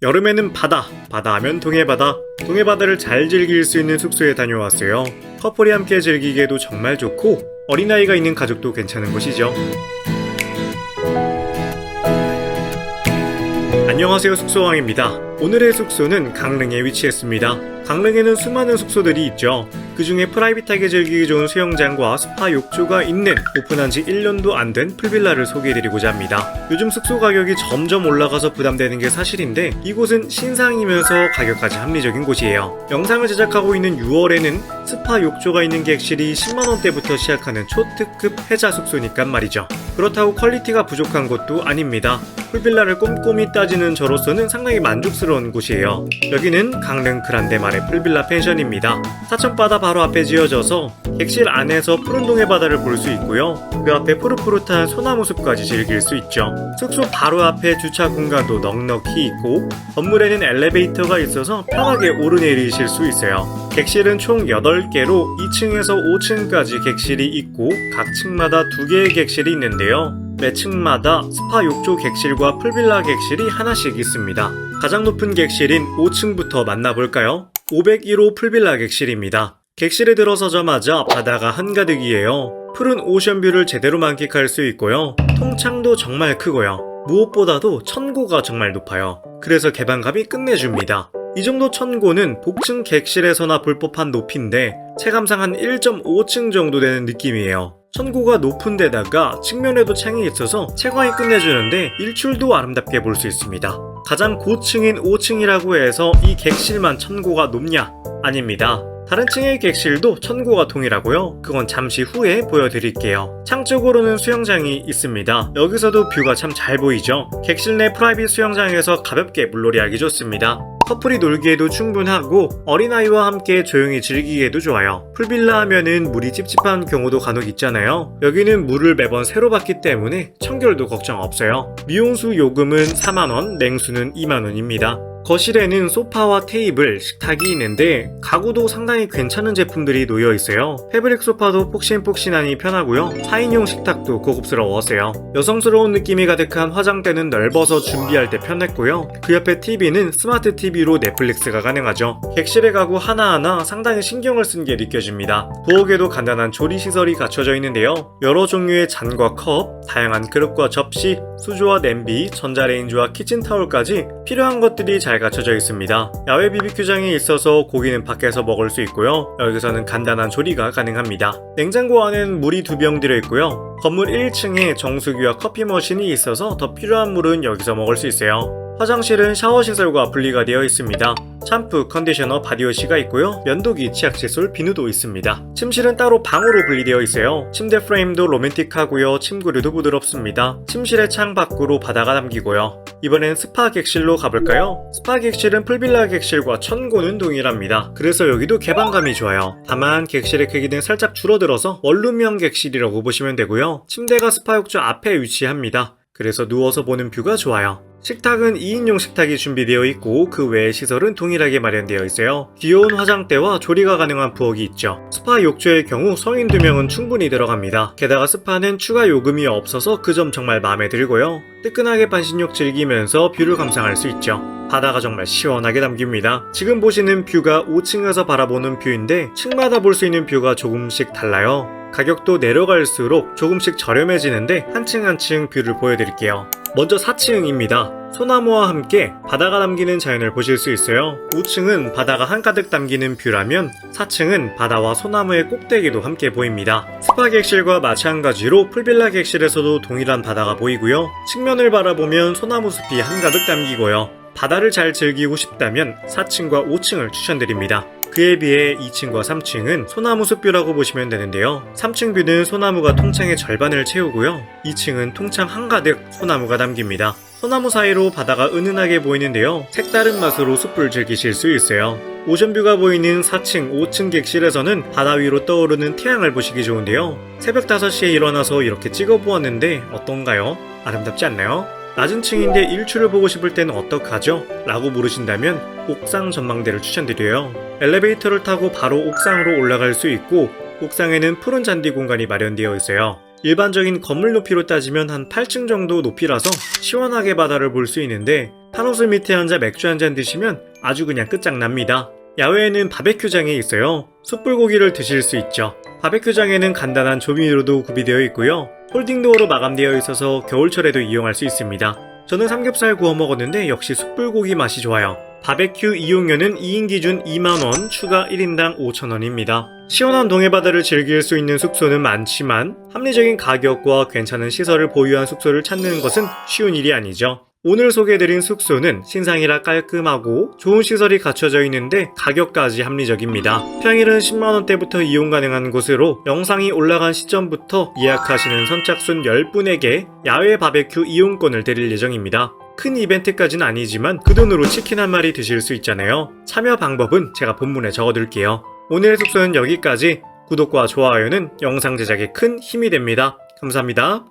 여름에는 바다, 바다 하면 동해바다, 동해바다를 잘 즐길 수 있는 숙소에 다녀왔어요. 커플이 함께 즐기기에도 정말 좋고 어린아이가 있는 가족도 괜찮은 곳이죠. 안녕하세요 숙소왕입니다. 오늘의 숙소는 강릉에 위치했습니다. 강릉에는 수많은 숙소들이 있죠. 그 중에 프라이빗하게 즐기기 좋은 수영장과 스파 욕조가 있는 오픈한 지 1년도 안 된 풀빌라를 소개해드리고자 합니다. 요즘 숙소 가격이 점점 올라가서 부담되는 게 사실인데 이곳은 신상이면서 가격까지 합리적인 곳이에요. 영상을 제작하고 있는 6월에는 스파 욕조가 있는 객실이 10만원대부터 시작하는 초특급 해자 숙소니까 말이죠. 그렇다고 퀄리티가 부족한 것도 아닙니다. 풀빌라를 꼼꼼히 따지는 저로서는 상당히 만족스러운 곳이에요. 여기는 강릉 그란데 마레 풀빌라 펜션입니다. 사천바다 바로 앞에 지어져서 객실 안에서 푸른 동해 바다를 볼 수 있고요. 그 앞에 푸릇푸릇한 소나무 숲까지 즐길 수 있죠. 숙소 바로 앞에 주차 공간도 넉넉히 있고 건물에는 엘리베이터가 있어서 편하게 오르내리실 수 있어요. 객실은 총 8개로 2층에서 5층까지 객실이 있고 각 층마다 2개의 객실이 있는데요. 매 층마다 스파 욕조 객실과 풀빌라 객실이 하나씩 있습니다. 가장 높은 객실인 5층부터 만나볼까요? 501호 풀빌라 객실입니다. 객실에 들어서자마자 바다가 한가득이에요. 푸른 오션뷰를 제대로 만끽할 수 있고요. 통창도 정말 크고요. 무엇보다도 천고가 정말 높아요. 그래서 개방감이 끝내줍니다. 이 정도 천고는 복층 객실에서나 볼 법한 높이인데 체감상 한 1.5층 정도 되는 느낌이에요. 천고가 높은 데다가 측면에도 창이 있어서 채광이 끝내주는데 일출도 아름답게 볼 수 있습니다. 가장 고층인 5층이라고 해서 이 객실만 천고가 높냐? 아닙니다. 다른 층의 객실도 천고가 동일하고요. 그건 잠시 후에 보여드릴게요. 창 쪽으로는 수영장이 있습니다. 여기서도 뷰가 참 잘 보이죠? 객실 내 프라이빗 수영장에서 가볍게 물놀이하기 좋습니다. 커플이 놀기에도 충분하고 어린아이와 함께 조용히 즐기기에도 좋아요. 풀빌라 하면은 물이 찝찝한 경우도 간혹 있잖아요. 여기는 물을 매번 새로 받기 때문에 청결도 걱정 없어요. 미온수 요금은 4만원, 냉수는 2만원입니다. 거실에는 소파와 테이블, 식탁이 있는데 가구도 상당히 괜찮은 제품들이 놓여 있어요. 패브릭 소파도 폭신폭신하니 편하고요. 4인용 식탁도 고급스러웠어요. 여성스러운 느낌이 가득한 화장대는 넓어서 준비할 때 편했고요. 그 옆에 TV는 스마트 TV로 넷플릭스가 가능하죠. 객실의 가구 하나하나 상당히 신경을 쓴 게 느껴집니다. 부엌에도 간단한 조리 시설이 갖춰져 있는데요. 여러 종류의 잔과 컵, 다양한 그릇과 접시, 수조와 냄비, 전자레인지와 키친타올까지 필요한 것들이 잘 갖춰져 있습니다. 야외 BBQ장이 있어서 고기는 밖에서 먹을 수 있고요. 여기서는 간단한 조리가 가능합니다. 냉장고 안엔 물이 두 병 들어있고요. 건물 1층에 정수기와 커피 머신이 있어서 더 필요한 물은 여기서 먹을 수 있어요. 화장실은 샤워 시설과 분리가 되어 있습니다. 샴푸, 컨디셔너, 바디워시가 있고요. 면도기, 치약 칫솔, 비누도 있습니다. 침실은 따로 방으로 분리되어 있어요. 침대 프레임도 로맨틱하고요. 침구류도 부드럽습니다. 침실의 창 밖으로 바다가 담기고요. 이번엔 스파 객실로 가볼까요? 스파 객실은 풀빌라 객실과 천고는 동일합니다. 그래서 여기도 개방감이 좋아요. 다만 객실의 크기는 살짝 줄어들어서 원룸형 객실이라고 보시면 되고요. 침대가 스파 욕조 앞에 위치합니다. 그래서 누워서 보는 뷰가 좋아요. 식탁은 2인용 식탁이 준비되어 있고 그 외의 시설은 동일하게 마련되어 있어요. 귀여운 화장대와 조리가 가능한 부엌이 있죠. 스파 욕조의 경우 성인 2명은 충분히 들어갑니다. 게다가 스파는 추가 요금이 없어서 그 점 정말 마음에 들고요. 뜨끈하게 반신욕 즐기면서 뷰를 감상할 수 있죠. 바다가 정말 시원하게 담깁니다. 지금 보시는 뷰가 5층에서 바라보는 뷰인데 층마다 볼 수 있는 뷰가 조금씩 달라요. 가격도 내려갈수록 조금씩 저렴해지는데 한 층 한 층 뷰를 보여드릴게요. 먼저 4층입니다. 소나무와 함께 바다가 담기는 자연을 보실 수 있어요. 5층은 바다가 한가득 담기는 뷰라면 4층은 바다와 소나무의 꼭대기도 함께 보입니다. 스파 객실과 마찬가지로 풀빌라 객실에서도 동일한 바다가 보이고요. 측면을 바라보면 소나무 숲이 한가득 담기고요. 바다를 잘 즐기고 싶다면 4층과 5층을 추천드립니다. 그에 비해 2층과 3층은 소나무 숲뷰라고 보시면 되는데요. 3층 뷰는 소나무가 통창의 절반을 채우고요. 2층은 통창 한가득 소나무가 담깁니다. 소나무 사이로 바다가 은은하게 보이는데요. 색다른 맛으로 숲을 즐기실 수 있어요. 오션뷰가 보이는 4층, 5층 객실에서는 바다 위로 떠오르는 태양을 보시기 좋은데요. 새벽 5시에 일어나서 이렇게 찍어보았는데 어떤가요? 아름답지 않나요? 낮은 층인데 일출을 보고 싶을 때는 어떡하죠? 라고 물으신다면 옥상 전망대를 추천드려요. 엘리베이터를 타고 바로 옥상으로 올라갈 수 있고 옥상에는 푸른 잔디 공간이 마련되어 있어요. 일반적인 건물 높이로 따지면 한 8층 정도 높이라서 시원하게 바다를 볼 수 있는데 타노스 밑에 앉아 맥주 한 잔 드시면 아주 그냥 끝장납니다. 야외에는 바베큐장이 있어요. 숯불고기를 드실 수 있죠. 바베큐장에는 간단한 조미료도 구비되어 있고요. 홀딩도어로 마감되어 있어서 겨울철에도 이용할 수 있습니다. 저는 삼겹살 구워 먹었는데 역시 숯불고기 맛이 좋아요. 바베큐 이용료는 2인 기준 2만원, 추가 1인당 5천원입니다. 시원한 동해바다를 즐길 수 있는 숙소는 많지만 합리적인 가격과 괜찮은 시설을 보유한 숙소를 찾는 것은 쉬운 일이 아니죠. 오늘 소개해드린 숙소는 신상이라 깔끔하고 좋은 시설이 갖춰져 있는데 가격까지 합리적입니다. 평일은 10만원대부터 이용 가능한 곳으로 영상이 올라간 시점부터 예약하시는 선착순 10분에게 야외 바베큐 이용권을 드릴 예정입니다. 큰 이벤트까지는 아니지만 그 돈으로 치킨 한 마리 드실 수 있잖아요. 참여 방법은 제가 본문에 적어둘게요. 오늘의 숙소는 여기까지. 구독과 좋아요는 영상 제작에 큰 힘이 됩니다. 감사합니다.